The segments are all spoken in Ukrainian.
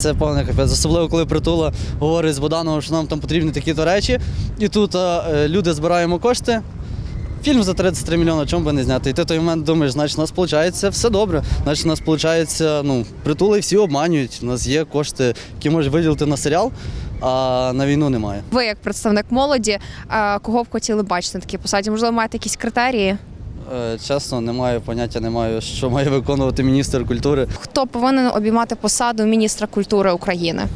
Це повний капець. Особливо, коли притула говорить з Богданом, що нам там потрібні такі-то речі. І тут е, люди збираємо кошти. Фільм за 33 мільйони, чому би не зняти? І ти той момент думаєш, значить, у нас виходить все добре. Значить, у нас виходить, ну, притули всі обманюють. У нас є кошти, які можуть виділити на серіал, а на війну немає. Ви, як представник молоді, е, кого б хотіли бачити на такій посаді? Можливо, маєте якісь критерії? Е, Чесно, не маю поняття, не маю, що має виконувати міністр культури. Хто повинен обіймати посаду міністра культури України?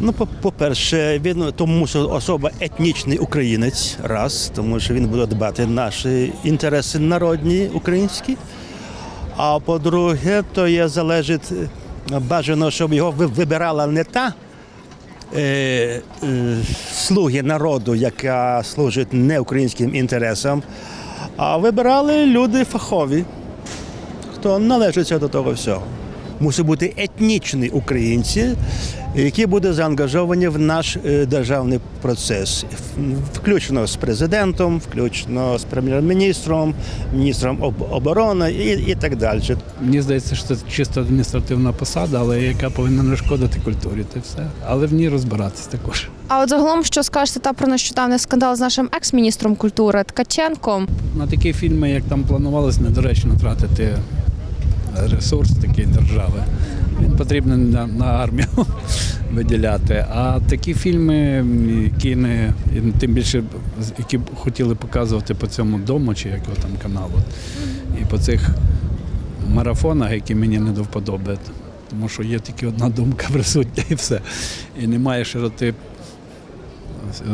Ну, по- по-перше, він тому, що особа етнічний українець, раз, тому що він буде дбати наші інтереси народні українські. А по-друге, то є залежить бажано, щоб його вибирала не та е, е, слуги народу, яка служить не українським інтересам, а вибирали люди фахові, хто належиться до того всього. Мусить бути етнічні українці, які будуть заангажовані в наш е, державний процес, включно з президентом, включно з прем'єр-міністром, міністром оборони і, і так далі. Мені здається, що це чисто адміністративна посада, але яка повинна не шкодити культурі, це все. Але в ній розбиратися також. А от загалом, що скажете та про нещодавний скандал з нашим екс-міністром культури Ткаченком? На такі фільми, як там планувалось, недоречно тратити ресурс такий держави. Він потрібен на, на армію виділяти. А такі фільми, які не тим більше які б хотіли показувати по цьому дому чи якого там каналу, і по цих марафонах, які мені не до вподоби. Тому що є тільки одна думка присутня і все. І немає широти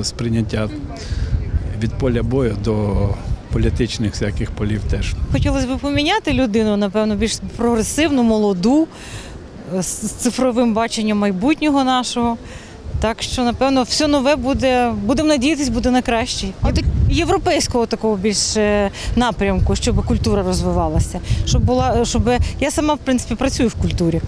сприйняття від поля бою до політичних всяких полів теж. Хотілося б поміняти людину, напевно, більш прогресивну, молоду, з цифровим баченням майбутнього нашого. Так що, напевно, все нове буде, будемо надіятися, буде на краще. Європейського такого більш е, напрямку, щоб культура розвивалася. Щоб була, щоб я сама в принципі працюю в культурі.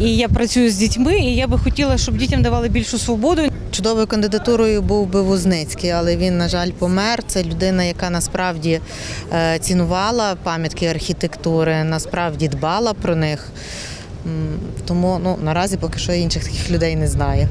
І я працюю з дітьми, і я би хотіла, щоб дітям давали більшу свободу. Чудовою кандидатурою був би Вузницький, але він, на жаль, помер. Це людина, яка насправді е, цінувала пам'ятки архітектури, насправді дбала про них. Тому ну, наразі поки що інших таких людей не знаю.